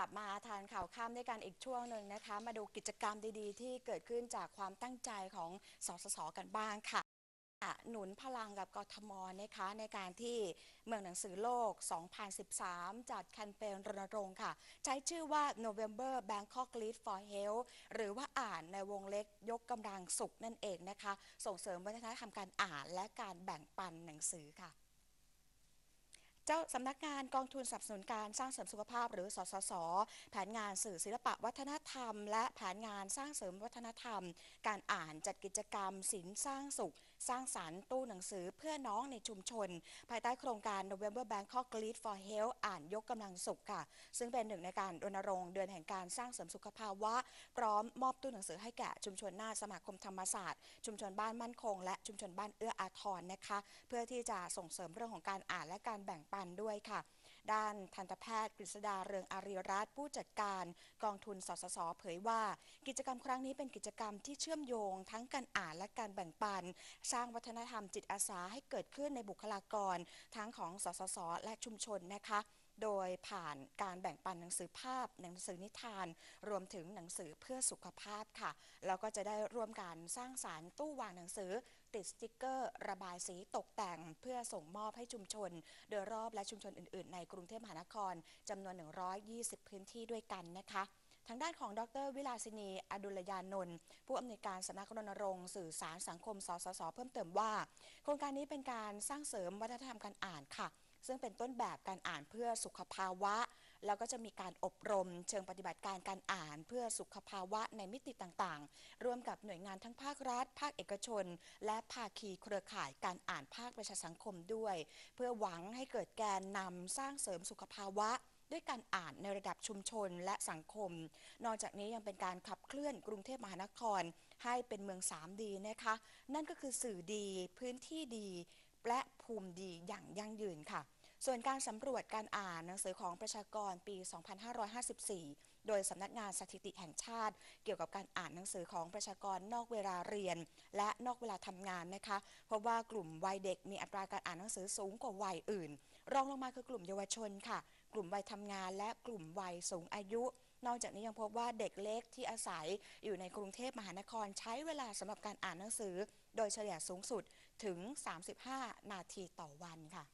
ลับมาทานข่าวค่ำด้วยกันอีกช่วงหนึ่งนะคะ มาดูกิจกรรมดีๆ ที่เกิดขึ้นจากความตั้งใจของสสสกันบ้างค่ะ หนุนพลังกับกทมนะคะในการที่เมืองหนังสือโลก 2013 จัดแคมเปญรณรงค์ค่ะ ใช้ชื่อว่า November Bangkok Lead for Health หรือว่าอ่านในวงเล็กยกกำลังสุขนั่นเองนะคะ ส่งเสริมวัฒนธรรมการอ่านและการแบ่งปันหนังสือค่ะ จ้าสำนักงานกองทุนสนับสนุนการสร้างเสริมสุขภาพหรือสสส แผนงานสื่อศิลปะวัฒนธรรม และแผนงานสร้างเสริมวัฒนธรรม การอ่านจัดกิจกรรมศิลป์สร้างสุข สร้างสรรค์ตู้หนังสือเพื่อน้องในชุมชน ภายใต้โครงการ November Bangkok Lead for Health อ่านยกกำลังสุขค่ะ ซึ่งเป็นหนึ่งในการรณรงค์เดือนแห่งการสร้างเสริมสุขภาวะ พร้อมมอบตู้หนังสือให้แก่ชุมชนหน้าสมาคมธรรมศาสตร์ ชุมชนบ้านมั่นคง และชุมชนบ้านเอื้ออาทรนะคะ เพื่อที่จะส่งเสริมเรื่องของการอ่านและการแบ่งปันด้วยค่ะ ด้านทันตแพทย์กฤษดาเรืองอารีรัตน์ผู้จัดการกองทุนสสสเผยว่า กิจกรรมครั้งนี้เป็นกิจกรรมที่เชื่อมโยง ทั้งการอ่านและการแบ่งปัน สร้างวัฒนธรรมจิตอาสาให้เกิดขึ้นในบุคลากร ทั้งของสสสและชุมชนนะคะ โดยผ่านการแบ่งปันหนังสือภาพ หนังสือนิทาน รวมถึงหนังสือเพื่อสุขภาพค่ะ แล้วก็จะได้ร่วมกันสร้างสารรค์ตู้วางหนังสือ ติดสติกเกอร์ ระบายสีตกแต่ง เพื่อส่งมอบให้ชุมชน โดยรอบและชุมชนอื่น ๆ ในกรุงเทพมหานครจำนวน 120 พื้นที่ด้วยกันนะคะทางด้านของดร วิลาสินี อดุลยานนท์ผู้อำนวยการสำนักรณรงค์สื่อสารสังคม สสส เพิ่มเติมว่า โครงการนี้เป็นการสร้างเสริมวัฒนธรรมการอ่านค่ะ ซึ่งเป็นต้นแบบการอ่านเพื่อสุขภาวะ แล้วก็จะมีการอบรม เชิงปฏิบัติการการอ่านเพื่อสุขภาวะในมิติต่างๆ ร่วมกับหน่วยงานทั้งภาครัฐ ภาคเอกชน และภาคีเครือข่ายการอ่านภาคประชาสังคมด้วย เพื่อหวังให้เกิดแกนนำสร้างเสริมสุขภาวะด้วยการอ่านในระดับชุมชนและสังคม นอกจากนี้ยังเป็นการขับเคลื่อนกรุงเทพมหานคร ให้เป็นเมือง3ดีนะคะ นั่นก็คือสื่อดี พื้นที่ดี และภูมิดีอย่างยั่งยืนค่ะ ส่วนการสำรวจการอ่านหนังสือของประชากรปี 2554 โดยสำนักงานสถิติแห่งชาติ เกี่ยวกับการอ่านหนังสือของประชากรนอกเวลาเรียน และนอกเวลาทำงานนะคะเพราะว่ากลุ่มวัยเด็กมีอัตราการอ่านหนังสือสูงกว่าวัยอื่น รองลงมาคือกลุ่มเยาวชนค่ะ กลุ่มวัยทำงานและกลุ่มวัยสูงอายุ นอกจากนี้ยังพบว่าเด็กเล็กที่อาศัยอยู่ในกรุงเทพมหานครใช้เวลาสำหรับการอ่านหนังสือ โดยเฉลี่ยสูงสุดถึง 35 นาทีต่อวันค่ะ